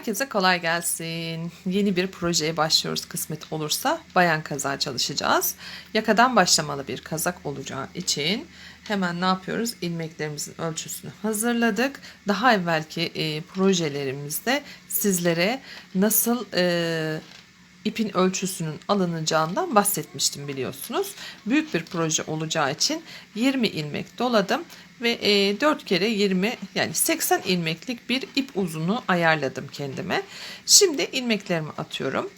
Herkese kolay gelsin. Yeni bir projeye başlıyoruz kısmet olursa. Bayan kazağı çalışacağız. Yakadan başlamalı bir kazak olacağı için hemen ne yapıyoruz? İlmeklerimizin ölçüsünü hazırladık. Daha evvelki e, projelerimizde sizlere nasıl e, ipin ölçüsünün alınacağından bahsetmiştim biliyorsunuz. Büyük bir proje olacağı için 20 ilmek doladım ve e, 4 kere 20 yani 80 ilmeklik bir ip uzunu ayarladım kendime. Şimdi ilmeklerimi atıyorum.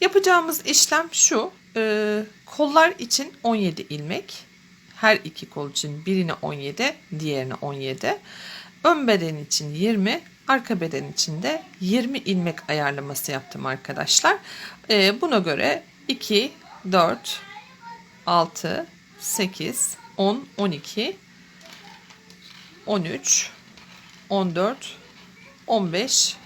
Yapacağımız işlem şu. e, kollar için 17 ilmek. Her iki kol için birine 17, diğerine 17. Ön beden için 20, arka beden için de 20 ilmek ayarlaması yaptım arkadaşlar. Ee, buna göre 2, 4, 6, 8, 10, 12, 13, 14, 15,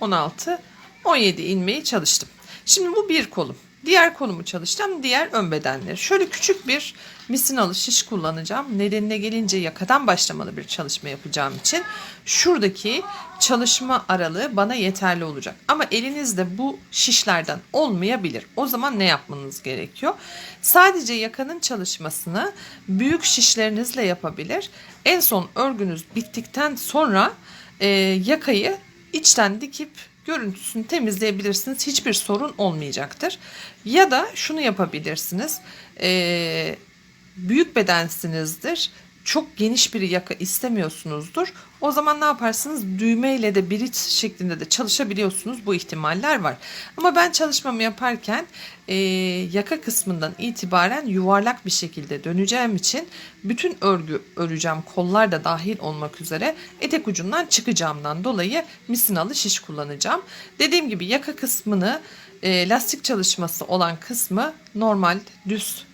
16, 17 ilmeği çalıştım. Şimdi bu bir kolum. Diğer kolumu çalışacağım. Diğer ön bedenleri. Şöyle küçük bir misinalı şiş kullanacağım. Nedenine gelince yakadan başlamalı bir çalışma yapacağım için şuradaki çalışma aralığı bana yeterli olacak. Ama elinizde bu şişlerden olmayabilir. O zaman ne yapmanız gerekiyor? Sadece yakanın çalışmasını büyük şişlerinizle yapabilir. En son örgünüz bittikten sonra e, yakayı içten dikip görüntüsünü temizleyebilirsiniz. Hiçbir sorun olmayacaktır. Ya da şunu yapabilirsiniz. Ee, büyük bedensinizdir. Çok geniş bir yaka istemiyorsunuzdur. O zaman ne yaparsınız? Düğmeyle de biriç şeklinde de çalışabiliyorsunuz. Bu ihtimaller var. Ama ben çalışmamı yaparken e, yaka kısmından itibaren yuvarlak bir şekilde döneceğim için bütün örgü öreceğim. Kollar da dahil olmak üzere etek ucundan çıkacağımdan dolayı misinalı şiş kullanacağım. Dediğim gibi yaka kısmını e, lastik çalışması olan kısmı normal düz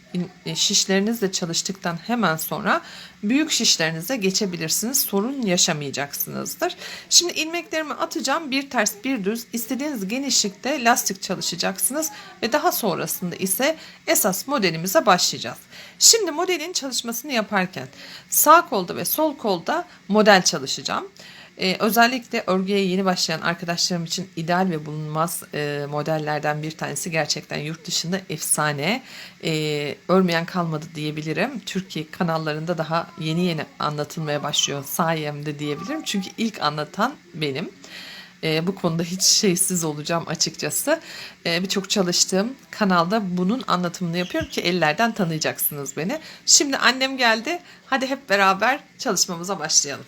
şişlerinizle çalıştıktan hemen sonra büyük şişlerinize geçebilirsiniz. Sorun yaşamayacaksınızdır. Şimdi ilmeklerimi atacağım. Bir ters bir düz istediğiniz genişlikte lastik çalışacaksınız ve daha sonrasında ise esas modelimize başlayacağız. Şimdi modelin çalışmasını yaparken sağ kolda ve sol kolda model çalışacağım. Ee, özellikle örgüye yeni başlayan arkadaşlarım için ideal ve bulunmaz e, modellerden bir tanesi gerçekten yurt dışında efsane. E, örmeyen kalmadı diyebilirim. Türkiye kanallarında daha yeni yeni anlatılmaya başlıyor sayemde diyebilirim. Çünkü ilk anlatan benim. E, bu konuda hiç şeysiz olacağım açıkçası. E, Birçok çalıştığım kanalda bunun anlatımını yapıyorum ki ellerden tanıyacaksınız beni. Şimdi annem geldi. Hadi hep beraber çalışmamıza başlayalım.